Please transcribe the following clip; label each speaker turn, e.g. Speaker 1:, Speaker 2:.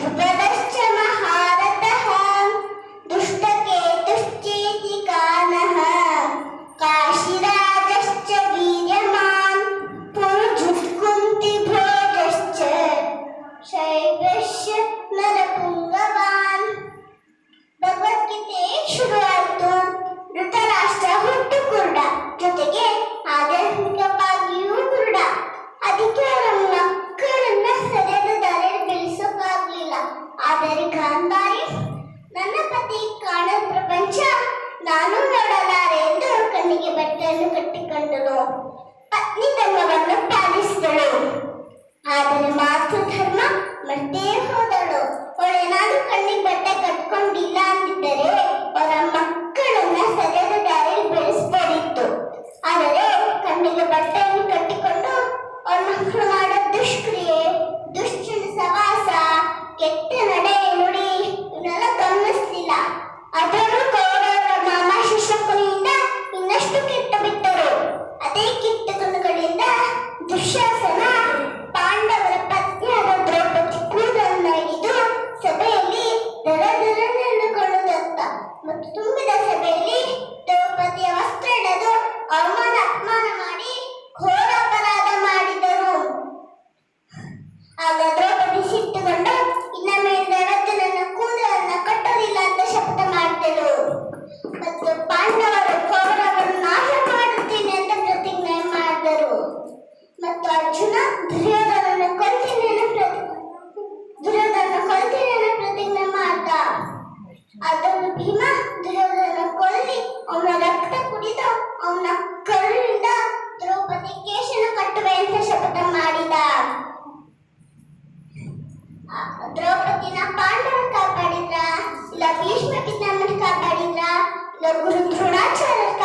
Speaker 1: ಕೃಪೆ ನನ್ನ ಪತಿ ಕಾಣದ ಪ್ರಪಂಚ ನಾನು ನೋಡಲಾರೆ ಎಂದು ಕಣ್ಣಿಗೆ ಬಟ್ಟೆಯನ್ನು ಕಟ್ಟಿಕೊಂಡನು. ಪತ್ನಿ ಧರ್ಮವನ್ನು ಪಾಲಿಸಿದಳು. ಆದರೆ ಮಾತೃ ಧರ್ಮ ಮರ್ತೇ ಹೋದಳು. ನಾನು ಕಣ್ಣಿಗೆ ಬಟ್ಟೆ ಕಟ್ಕೊಂಡಿಲ್ಲ ಅಂದಿದ್ದರೆ ಅವರ ಮಕ್ಕಳನ್ನ ಸರಿಯಾದ ದಾರಿಯಲ್ಲಿ ಬೆಳೆಸಬಹುದಿತ್ತು ಆದರೆ ಕಣ್ಣಿಗೆ ಬಟ್ಟೆಯನ್ನು ಕಟ್ಟಿಕೊಂಡು ಅವ್ರ ಮಕ್ಕಳು ಮತ್ತು ತುಂಬಿದ ಸಭೆಯಲ್ಲಿ ದ್ರೌಪದಿಯ ವಸ್ತ್ರ ಹಿಡಿದು ಅವಮಾನ ಅಪಮಾನ ಮಾಡಿ ಘೋರ ಅಪರಾಧ ಮಾಡಿದರು. ಆಗ ದ್ರೌಪದಿ ಸಿಟ್ಟುಕೊಂಡು ಇನ್ನ ಮೇಲೆ ನನ್ನ ಕೂದಲನ್ನ ಕಟ್ಟಲಿಲ್ಲ ಅಂತ ಶಪಥ ಮಾಡಿದರು ಮತ್ತು ಪಾಂಡವರು ಕೌರವರನ್ನು ನಾಶ ಮಾಡುತ್ತೇನೆ ಅಂತ ಪ್ರತಿಜ್ಞೆ ಮಾಡಿದರು. ಮತ್ತು ಅರ್ಜುನ ದುರ್ಯೋಧನನ ಕೊಲ್ತೀನಿ ದುರ್ಯೋಧನ ಕೊಲ್ತೀನಿ ಪ್ರತಿಜ್ಞೆ ಮಾಡ್ದ. ಅದನ್ನು ದ್ರೌಪದಿನ ಪಾಂಡವ ಕಾಪಾಡಿದ್ರ? ಇಲ್ಲ ಭೀಷ್ಮ ಪಿತಾಮಹ ಕಾಪಾಡಿದ್ರ? ಇಲ್ಲ ಗುರು ದ್ರೋಣಾಚಾರ್ಯ